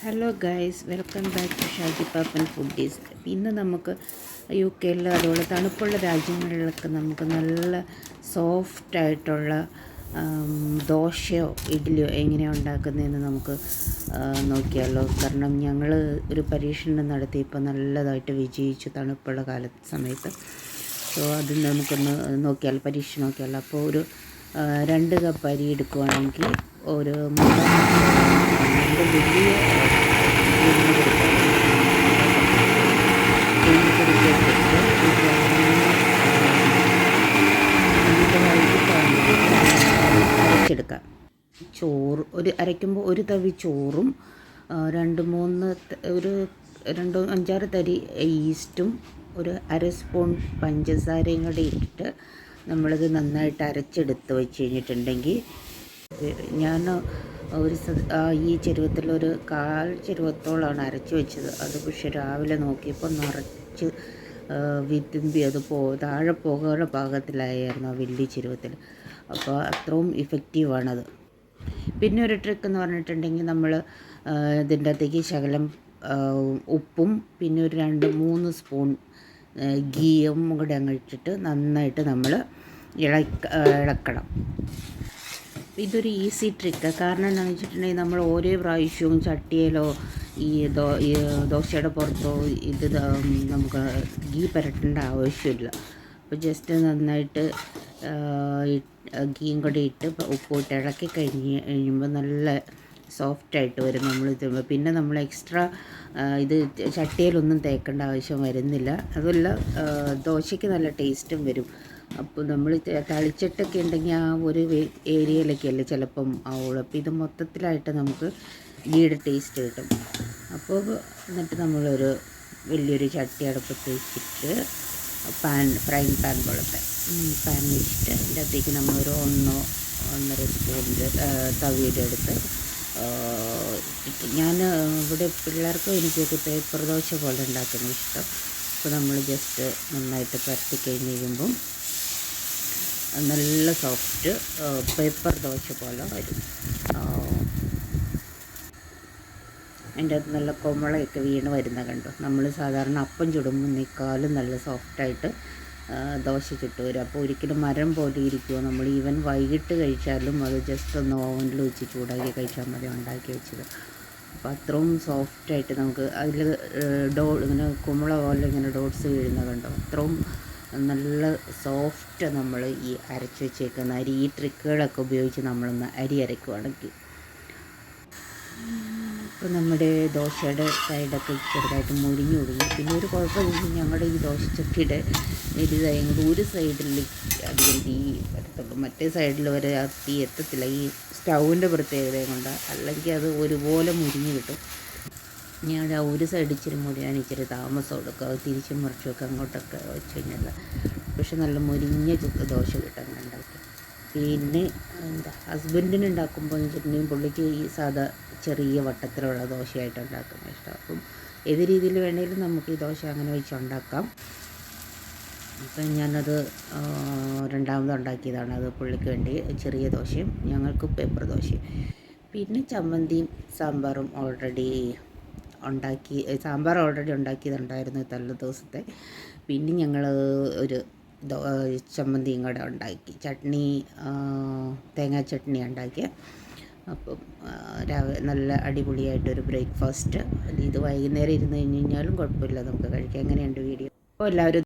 Hello guys welcome back to Shaji Pappan foodies ഇന്ന് നമുക്ക് U കെയിൽ അതുപോലെ തണുപ്പുള്ള രാജ്യങ്ങളിലൊക്കെ നമുക്ക് നല്ല സോഫ്റ്റ് ആയിട്ടുള്ള ആം, ദോശയോ ഇഡ്ഡലിയോ എങ്ങനെയാണ് ഉണ്ടാക്കുന്നതെന്ന് നമുക്ക് നോക്കിയാലോ. കാരണം ഞങ്ങൾ ഒരു പരീക്ഷണം നടത്തിയപ്പോൾ നല്ലതായിട്ട് വിജയിച്ചു തണുപ്പുള്ള കാല സമയത്ത്. സോ അത് നമുക്കൊന്ന് നോക്കിയാൽ പരീക്ഷ നോക്കിയാലോ അപ്പോൾ ഒരു രണ്ട് കപ്പ് അരി എടുക്കുവാണെങ്കിൽ ഒരു രണ്ട് വലിയ അരച്ചെടുക്കാം ചോറ് ഒരു അരയ്ക്കുമ്പോൾ ഒരു തവി ചോറും രണ്ട് മൂന്ന് ഒരു രണ്ട് അഞ്ചാറ് തരി ഈസ്റ്റും ഒരു അര സ്പൂൺ പഞ്ചസാരയും കൂടി ഇട്ടിട്ട് നമ്മളിത് നന്നായിട്ട് അരച്ചെടുത്ത് വെച്ച് കഴിഞ്ഞിട്ടുണ്ടെങ്കിൽ ഞാൻ ഒരു ഈ ചെരുവത്തിലൊരു കാൽ ചെരുവത്തോളമാണ് അരച്ച് വെച്ചത്. അത് പക്ഷെ രാവിലെ നോക്കിയപ്പോൾ നിറച്ച് വിതുമ്പി അത് പോ താഴെ പോകാനുള്ള പാകത്തിലായിരുന്നു ആ വലിയ ചെരുവത്തിൽ. അപ്പോൾ അത്രയും ഇഫക്റ്റീവാണത്. പിന്നെ ഒരു ട്രിക്ക് എന്ന് പറഞ്ഞിട്ടുണ്ടെങ്കിൽ നമ്മൾ ഇതിന്റെ അകത്തേക്ക് ശകലം ഉപ്പും പിന്നെ ഒരു രണ്ട് മൂന്ന് സ്പൂൺ ഗീയും കൂടെ അങ്ങ് ഇട്ടിട്ട് നന്നായിട്ട് നമ്മൾ ഇളക്ക ഇളക്കണം. ഇതൊരു ഈസി ട്രിക്ക് കാരണം എന്താണെന്ന് വെച്ചിട്ടുണ്ടെങ്കിൽ നമ്മൾ ഓരോ പ്രാവശ്യവും ചട്ടിയിലോ ഈ ദോ ഈ ദോശയുടെ പുറത്തോ ഇത് നമുക്ക് ഗീ പരട്ടേണ്ട ആവശ്യമില്ല. അപ്പോൾ ജസ്റ്റ് നന്നായിട്ട് ഗീം കൂടി ഇട്ട് ഉപ്പ് ഇട്ട് ഇളക്കി കഴിഞ്ഞ് കഴിയുമ്പോൾ നല്ല സോഫ്റ്റായിട്ട് വരും നമ്മൾ ഇത്. പിന്നെ നമ്മൾ എക്സ്ട്രാ ഇത് ചട്ടിയിലൊന്നും തേക്കേണ്ട ആവശ്യം വരുന്നില്ല. അതുമല്ല ദോശയ്ക്ക് നല്ല ടേസ്റ്റും വരും. അപ്പോൾ നമ്മൾ തളിച്ചിട്ടൊക്കെ ഉണ്ടെങ്കിൽ ആ ഒരു ഏരിയയിലൊക്കെയല്ലേ ചിലപ്പം ആവുള്ളൂ. അപ്പോൾ ഇത് മൊത്തത്തിലായിട്ട് നമുക്ക് ഗീയുടെ ടേസ്റ്റ് കിട്ടും. അപ്പോൾ എന്നിട്ട് നമ്മളൊരു വലിയൊരു ചട്ടി അടുപ്പത്ത് വെച്ചിട്ട് പാൻ ഫ്രൈങ് പാൻ പോലത്തെ പാൻ വെച്ചിട്ട് അതിന്റെ അകത്തേക്ക് നമ്മളൊരു ഒന്നോ ഒന്നര സ്പൂണിന്റെ തവിയുടെ എടുത്ത് ഞാൻ ഇവിടെ പിള്ളേർക്കും എനിക്കൊക്കെ പേപ്പർ ദോശ പോലെ ഉണ്ടാക്കുന്ന ഇഷ്ടം. അപ്പോൾ നമ്മൾ ജസ്റ്റ് നന്നായിട്ട് പരത്തി കഴിഞ്ഞ് കഴിയുമ്പം നല്ല സോഫ്റ്റ് പേപ്പർ ദോശ പോലെ വരും. അതിന്റെ അകത്ത് നല്ല കൊമളയൊക്കെ വീണ് വരുന്ന കണ്ടു? നമ്മൾ സാധാരണ അപ്പം ചുടുമ്പോഴേക്കാളും നല്ല സോഫ്റ്റായിട്ട് ദോശ ചുട്ട് വരും. അപ്പോൾ ഒരിക്കലും മരം പോലെ ഇരിക്കുമോ നമ്മൾ ഈവൻ വൈകിട്ട് കഴിച്ചാലും അത് ജസ്റ്റ് ഒന്ന് ഓവനിൽ വെച്ച് ചൂടാക്കി കഴിച്ചാൽ മതി ഉണ്ടാക്കി വെച്ചത്. അപ്പോൾ അത്രയും സോഫ്റ്റായിട്ട് നമുക്ക് അതിൽ ഡോ ഇങ്ങനെ കുമ്പള പോലെ ഇങ്ങനെ ഡോട്ട്സ് വീഴുന്ന കണ്ടോ? അത്രയും നല്ല സോഫ്റ്റ് നമ്മൾ ഈ അരച്ച് വെച്ചേക്കുന്ന അരി ഈ ട്രിക്കുകളൊക്കെ ഉപയോഗിച്ച് നമ്മളൊന്ന് അരി അരയ്ക്കുവാണെങ്കിൽ ഇപ്പോൾ നമ്മുടെ ദോശയുടെ സൈഡൊക്കെ ചെറുതായിട്ട് മുരിഞ്ഞു തുടങ്ങി. പിന്നെ ഒരു കുഴപ്പമില്ല ഞങ്ങളുടെ ഈ ദോശച്ചട്ടിയുടെ വലുതായത് ഒരു സൈഡിൽ അധികം തീ വരത്തുള്ളൂ. മറ്റേ സൈഡിൽ വരെ ആ തീ എത്തത്തില്ല. ഈ സ്റ്റൗവിന്റെ പ്രത്യേകതയും കൊണ്ട്. അല്ലെങ്കിൽ അത് ഒരുപോലെ മുരിഞ്ഞ് കിട്ടും. ഞാൻ ഒരു സൈഡ് ഇച്ചിരി മുരിയാൻ ഇച്ചിരി താമസം എടുക്കുക അത് തിരിച്ചും മറിച്ചുമൊക്കെ അങ്ങോട്ടൊക്കെ വെച്ച് കഴിഞ്ഞാൽ പക്ഷെ നല്ല മുരിഞ്ഞ ദോശ കിട്ടാൻ ഉണ്ടാക്കി പിന്നെ എന്താ ഹസ്ബൻഡിന് ഉണ്ടാക്കുമ്പോൾ എന്ന് വെച്ചിട്ടുണ്ടെങ്കിൽ പുള്ളിക്ക് ഈ സാധാ ചെറിയ വട്ടത്തിലുള്ള ദോശയായിട്ട് ഉണ്ടാക്കുന്ന ഇഷ്ടം. അപ്പം ഏത് രീതിയിൽ വേണമെങ്കിലും നമുക്ക് ഈ ദോശ അങ്ങനെ വെച്ച് ഉണ്ടാക്കാം. അപ്പം ഞാനത് രണ്ടാമത് ഉണ്ടാക്കിയതാണ്. അത് പുള്ളിക്ക് വേണ്ടി ചെറിയ ദോശയും ഞങ്ങൾക്ക് പേപ്പർ ദോശയും. പിന്നെ ചമ്മന്തിയും സാമ്പാറും ഓൾറെഡി ഉണ്ടാക്കി സാമ്പാർ ഓൾറെഡി ഉണ്ടാക്കിയതുണ്ടായിരുന്നു തല്ല ദിവസത്തെ. പിന്നെ ഞങ്ങൾ ഒരു ചമ്മന്തിയും കൂടെ ഉണ്ടാക്കി. ചട്നി തേങ്ങാ ചട്നി ഉണ്ടാക്കിയ. അപ്പം രാവിലെ നല്ല അടിപൊളിയായിട്ടൊരു ബ്രേക്ക്ഫാസ്റ്റ്. ഇത് വൈകുന്നേരം ഇരുന്ന് കഴിഞ്ഞ് കഴിഞ്ഞാലും കുഴപ്പമില്ല നമുക്ക് കഴിക്കാം. എങ്ങനെയുണ്ട് വീഡിയോ? അപ്പോൾ എല്ലാവരും